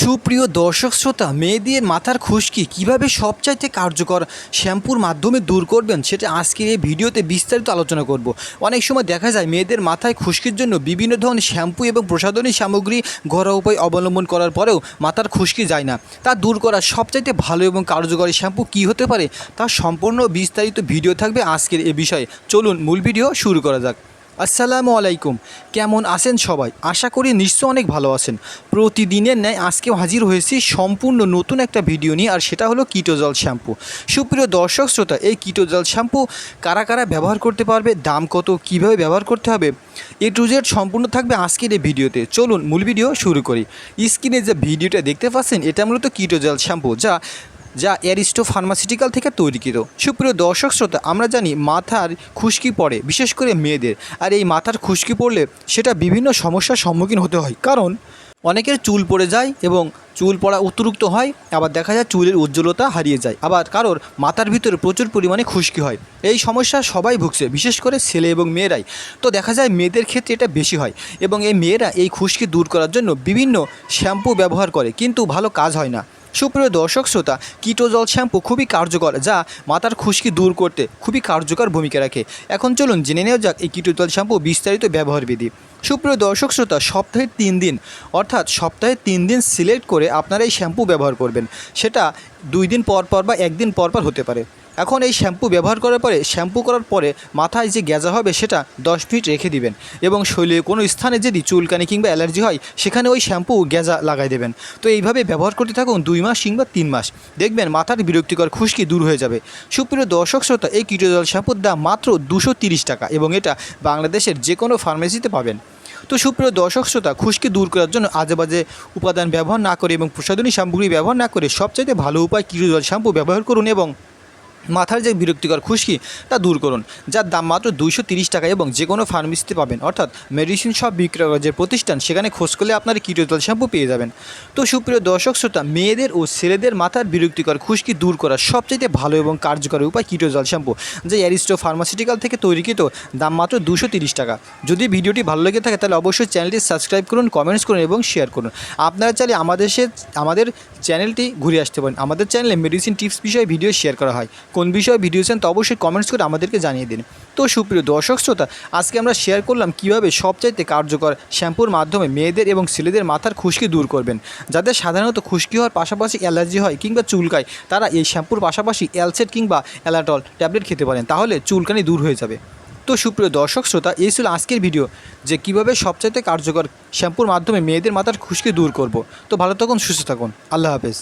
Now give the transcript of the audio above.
সুপ্রিয় দর্শক শ্রোতা, মেয়েদের মাথার খুশকি কীভাবে সবচাইতে কার্যকর শ্যাম্পুর মাধ্যমে দূর করবেন সেটা আজকের এই ভিডিওতে বিস্তারিত আলোচনা করব। অনেক সময় দেখা যায় মেয়েদের মাথায় খুশকির জন্য বিভিন্ন ধরনের শ্যাম্পু এবং প্রসাধনী সামগ্রী ঘরোয়া উপায় অবলম্বন করার পরেও মাথার খুশকি যায় না। তা দূর করার সবচাইতে ভালো এবং কার্যকরী শ্যাম্পু কী হতে পারে তা সম্পূর্ণ বিস্তারিত ভিডিও থাকবে আজকের এ বিষয়ে। চলুন মূল ভিডিও শুরু করা যাক। আসসালামু আলাইকুম। কেমন আছেন সবাই? আশা করি নিশ্চয় অনেক ভালো আছেন। প্রতিদিনের ন্যায় আজকেও হাজির হয়েছি সম্পূর্ণ নতুন একটা ভিডিও নিয়ে, আর সেটা হলো কিটোজল শ্যাম্পু। সুপ্রিয় দর্শক শ্রোতা, এই কিটোজল শ্যাম্পু কারা কারা ব্যবহার করতে পারবে, দাম কত, কীভাবে ব্যবহার করতে হবে, এ টু জেড সম্পূর্ণ থাকবে আজকের এই ভিডিওতে। চলুন মূল ভিডিও শুরু করি। স্ক্রিনে যে ভিডিওটা দেখতে পাচ্ছেন, এটা মূলত কিটোজল শ্যাম্পু, যা যা অ্যারিস্টো ফার্মাসিউটিক্যাল থেকে তৈরিকৃত। সুপ্রিয় দর্শক শ্রোতা, আমরা জানি মাথার খুশকি পড়ে, বিশেষ করে মেয়েদের। আর এই মাথার খুশকি পড়লে সেটা বিভিন্ন সমস্যার সম্মুখীন হতে হয়। কারণ অনেকের চুল পড়ে যায় এবং চুল পড়া অতিরিক্ত হয়, আবার দেখা যায় চুলের উজ্জ্বলতা হারিয়ে যায়। আবার কারোর মাথার ভিতরে প্রচুর পরিমাণে খুশকি হয়। এই সমস্যা সবাই ভুগছে, বিশেষ করে ছেলে এবং মেয়েরাই। তো দেখা যায় মেয়েদের ক্ষেত্রে এটা বেশি হয় এবং এই মেয়েরা এই খুশকি দূর করার জন্য বিভিন্ন শ্যাম্পু ব্যবহার করে, কিন্তু ভালো কাজ হয় না। সুপ্রিয় দর্শক শ্রোতা কিটোজল শ্যাম্পু খুবই কার্যকর, যা মাথার খুশকি দূর করতে খুবই কার্যকর ভূমিকা রাখে। এখন চলুন জেনে নেওয়া যাক এই কিটোজল শ্যাম্পু বিস্তারিত ব্যবহার বিধি সুপ্রিয় দর্শক শ্রোতা, সপ্তাহে তিন দিন, অর্থাৎ সপ্তাহে তিন দিন সিলেক্ট করে আপনারা এই শ্যাম্পু ব্যবহার করবেন। সেটা দুই দিন পর পর বা একদিন পর পর হতে পারে। এখন এই শ্যাম্পু ব্যবহার করার পরে, শ্যাম্পু করার পরে মাথায় যে গ্যাজা হবে সেটা দশ মিনিট রেখে দিবেন এবং শরীরে কোনো স্থানে যদি চুলকানি কিংবা অ্যালার্জি হয়, সেখানে ওই শ্যাম্পু গ্যাজা লাগাই দেবেন। তো এইভাবে ব্যবহার করতে থাকুন দুই মাস কিংবা তিন মাস। দেখবেন মাথার বিরক্তিকর খুশকি দূর হয়ে যাবে। সুপ্রিয় দর্শক শ্রোতা, এই কিটোজল শ্যাম্পুর দাম মাত্র দুশো টাকা এবং এটা বাংলাদেশের যে কোনো ফার্মেসিতে পাবেন। তো সুপ্রিয় দর্শক শ্রোতা, খুশকি দূর করার জন্য আজেবাজে উপাদান ব্যবহার না করে এবং প্রসাধনী সামগ্রী ব্যবহার না করে সবচাইতে ভালো উপায় কিটোজল শ্যাম্পু ব্যবহার করুন এবং মাথার যে বিরক্তিকর খুশকি, তা দূর করুন, যার দাম মাত্র দুইশো তিরিশ টাকা এবং যে কোনো ফার্মেসিতে পাবেন। অর্থাৎ মেডিসিন সব বিক্রয় যে প্রতিষ্ঠান, সেখানে খোঁজ করলে আপনার কিটোজল শ্যাম্পু পেয়ে যাবেন। তো সুপ্রিয় দর্শক শ্রোতা, মেয়েদের ও ছেলেদের মাথার বিরক্তিকর খুশকি দূর করার সবচেয়ে ভালো এবং কার্যকরী উপায় কিটোজল শ্যাম্পু, যে অ্যারিস্টো ফার্মাসিউটিক্যাল থেকে তৈরিকৃত, দাম মাত্র দুশো তিরিশ টাকা। যদি ভিডিওটি ভালো লেগে থাকে, তাহলে অবশ্যই চ্যানেলটি সাবস্ক্রাইব করুন কমেন্টস করুন এবং শেয়ার করুন। আপনারা চাইলে আমাদের সে আমাদের চ্যানেলটি ঘুরে আসতে পারেন। আমাদের চ্যানেলে মেডিসিন টিপস বিষয়ে ভিডিও শেয়ার করা হয়। কোন বিষয়ে ভিডিও চান তো অবশ্যই কমেন্টস করে আমাদেরকে জানিয়ে দিন। তো সুপ্রিয় দর্শক, শ্রোতা, আজকে আমরা শেয়ার করলাম কীভাবে সবচাইতে কার্যকর শ্যাম্পুর মাধ্যমে মেয়েদের এবং ছেলেদের মাথার খুশকি দূর করবেন। যাদের সাধারণত খুশকি হওয়ার পাশাপাশি অ্যালার্জি হয় কিংবা চুলকায়, তারা এই শ্যাম্পুর পাশাপাশি অ্যালসেট কিংবা অ্যালাটল ট্যাবলেট খেতে পারেন, তাহলে চুলকানি দূর হয়ে যাবে। তো সুপ্রিয় দর্শক, শ্রোতা, এই ছিল আজকের ভিডিও যে কীভাবে সবচাইতে কার্যকর শ্যাম্পুর মাধ্যমে মেয়েদের মাথার খুশকি দূর করব। তো ভালো থাকুন, সুস্থ থাকুন। আল্লাহ হাফেজ।